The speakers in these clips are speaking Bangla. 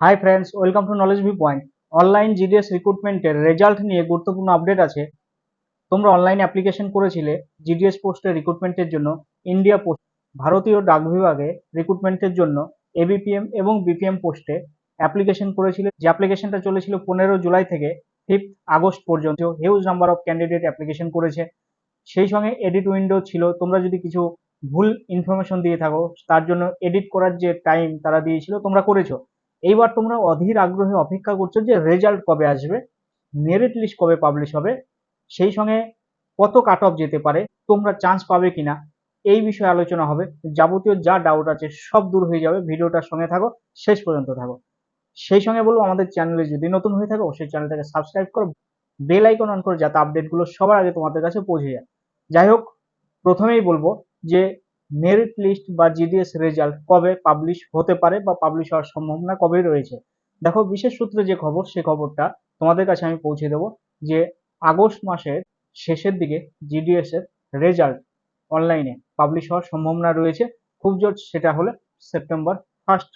Hi friends welcome to knowledge V point online GDS রিক্রুটমেন্টের result নিয়ে গুরুত্বপূর্ণ আপডেট আছে। তোমরা অনলাইনে অ্যাপ্লিকেশন করেছিলে জিডিএস পোস্টের রিক্রুটমেন্টের জন্য ইন্ডিয়া পোস্ট ভারতীয় ডাক বিভাগে রিক্রুটমেন্টের জন্য এবিপিএম এবং বিপিএম পোস্টে অ্যাপ্লিকেশন করেছিলে। যে অ্যাপ্লিকেশনটা চলেছিল পনেরো জুলাই থেকে ফিফথ আগস্ট পর্যন্ত huge number of candidate application করেছে। সেই সঙ্গে এডিট উইন্ডো ছিল, তোমরা যদি কিছু ভুল ইনফরমেশন দিয়ে থাকো, তার জন্য এডিট করার যে টাইম তারা দিয়েছিল, তোমরা করেছ। এইবার তোমরা অধীর আগ্রহে অপেক্ষা করছ যে রেজাল্ট কবে আসবে মেরিট লিস্ট কবে পাবলিশ হবে, সেই সঙ্গে কত কাট অফ যেতে পারে, তোমরা চান্স পাবে কিনা, এই বিষয়ে আলোচনা হবে। যাবতীয় যা ডাউট আছে সব দূর হয়ে যাবে। ভিডিওটার সঙ্গে থাকো, শেষ পর্যন্ত থাকো। সেই সঙ্গে বলব, আমাদের চ্যানেলে যদি নতুন হয়ে থাকো, অবশ্যই চ্যানেলটাকে সাবস্ক্রাইব করো বেল আইকন অন করো যাতে আপডেটগুলো সবার আগে তোমাদের কাছে পৌঁছে যায়। যাই হোক, প্রথমেই বলব যে মেরিট লিস্ট বা জিডিএস রেজাল্ট কবে পাবলিশ হতে পারে বা পাবলিশ হওয়ার সম্ভাবনা কবে রয়েছে? দেখো, বিশেষ সূত্রে যে খবর, সে খবরটা তোমাদের কাছে আমি পৌঁছে দেবো যে আগস্ট মাসের শেষের দিকে জিডিএস এর রেজাল্ট অনলাইনে পাবলিশ হওয়ার সম্ভাবনা রয়েছে। খুব জোর সেটা হলে সেপ্টেম্বর ফার্স্ট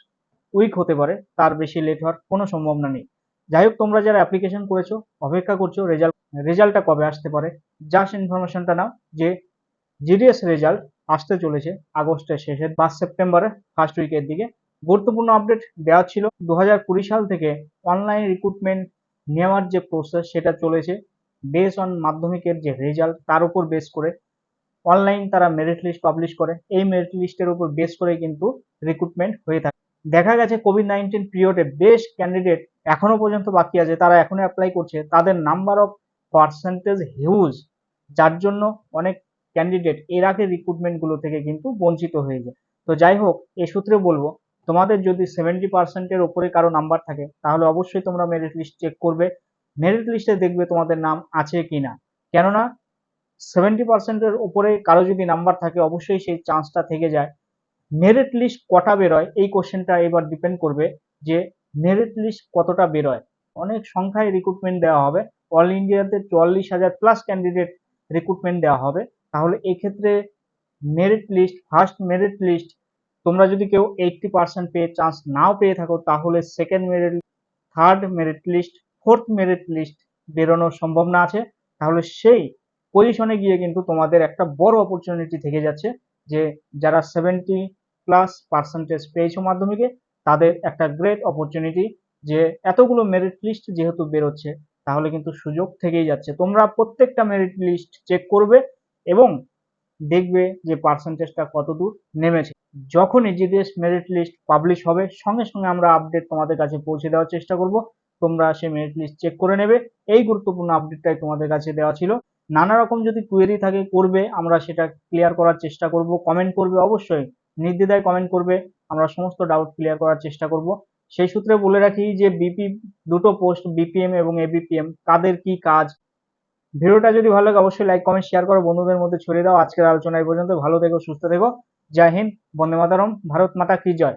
উইক হতে পারে, তার বেশি লেট হওয়ার কোনো সম্ভাবনা নেই। যাই হোক, তোমরা যারা অ্যাপ্লিকেশন করেছ, অপেক্ষা করছ রেজাল্ট রেজাল্টটা কবে আসতে পারে জাস্ট ইনফরমেশনটা নাও যে জিডিএস রেজাল্ট আসতে চলেছে আগস্টের শেষে বা সেপ্টেম্বরের ফার্স্ট উইকের দিকে। গুরুত্বপূর্ণ আপডেট দেওয়া ছিল দু হাজার কুড়ি সাল থেকে অনলাইন রিক্রুটমেন্ট নেওয়ার যে প্রসেস সেটা চলেছে। বেস অন মাধ্যমিকের যে রেজাল্ট তার উপর বেস করে অনলাইন তারা মেরিট লিস্ট পাবলিশ করে। এই মেরিট লিস্টের উপর বেস করে কিন্তু রিক্রুটমেন্ট হয়ে থাকে। দেখা গেছে কোভিড নাইন্টিন পিরিয়ডে বেশ ক্যান্ডিডেট এখনও পর্যন্ত বাকি আছে, তারা এখনও অ্যাপ্লাই করছে। তাদের নাম্বার অফ পার্সেন্টেজ হিউজ যার জন্য অনেক ক্যান্ডিডেট এর আগে রিক্রুটমেন্টগুলো থেকে কিন্তু বঞ্চিত হয়ে যায়। তো যাই হোক, এ সূত্রে বলব, তোমাদের যদি সেভেন্টি পার্সেন্টের ওপরে কারও নাম্বার থাকে, তাহলে অবশ্যই তোমরা মেরিট লিস্ট চেক করবে। মেরিট লিস্টে দেখবে তোমাদের নাম আছে কি না কেননা সেভেন্টি পার্সেন্টের ওপরে কারও যদি নাম্বার থাকে, অবশ্যই সেই চান্সটা থেকে যায়। মেরিট লিস্ট কটা বেরোয়, এই কোশ্চেনটা এবার ডিপেন্ড করবে যে মেরিট লিস্ট কতটা বেরোয়। অনেক সংখ্যায় রিক্রুটমেন্ট দেওয়া হবে। অল ইন্ডিয়াতে চুয়াল্লিশ হাজার প্লাস ক্যান্ডিডেট রিক্রুটমেন্ট দেওয়া হবে। তাহলে এক্ষেত্রে merit list first merit list তোমরা যদি কেউ এইটটি পার্সেন্ট পেয়ে চান্স নাও পেয়ে থাকো, তাহলে second merit third merit list fourth merit list বেরোনোর সম্ভাবনা আছে। তাহলে সেই পজিশনে গিয়ে কিন্তু তোমাদের একটা বড় অপরচুনিটি থেকে যাচ্ছে যে যারা সেভেন্টি প্লাস পার্সেন্টেজ পেয়েছ মাধ্যমিকে, তাদের একটা গ্রেট অপরচুনিটি যে এতগুলো মেরিট লিস্ট যেহেতু বেরোচ্ছে, তাহলে কিন্তু সুযোগ থেকেই যাচ্ছে। তোমরা প্রত্যেকটা মেরিট লিস্ট চেক করবে এবং দেখবে যে পার্সেন্টেজটা কত দূর নেমেছে। যখনই জিডিএস মেরিট লিস্ট পাবলিশ হবে, সঙ্গে সঙ্গে আমরা আপডেট তোমাদের কাছে পৌঁছে দেওয়ার চেষ্টা করব। তোমরা সেই মেরিট লিস্ট চেক করে নেবে। এই গুরুত্বপূর্ণ আপডেটটাই তোমাদের কাছে দেওয়া ছিল। নানা রকম যদি কুয়েরি থাকে, করবে, আমরা সেটা ক্লিয়ার করার চেষ্টা করব। কমেন্ট করবে অবশ্যই। নির্দ্বিধায় কমেন্ট করবে। আমরা সমস্ত ডাউট ক্লিয়ার করার চেষ্টা করব। সেই সূত্রে বলে রাখি যে বিপি দুটো পোস্ট বিপিএম এবং এবিপিএম কাদের কি কাজ ভিডিওটা যদি ভালো লাগে, অবশ্যই লাইক কমেন্ট শেয়ার করো। বন্ধুদের মধ্যে ছড়িয়ে দাও। আজকের আলোচনা এই পর্যন্ত। ভালো থেকো, সুস্থ থেকো। জয় হিন্দ। বন্দে মাতারম। ভারত মাতা কি জয়?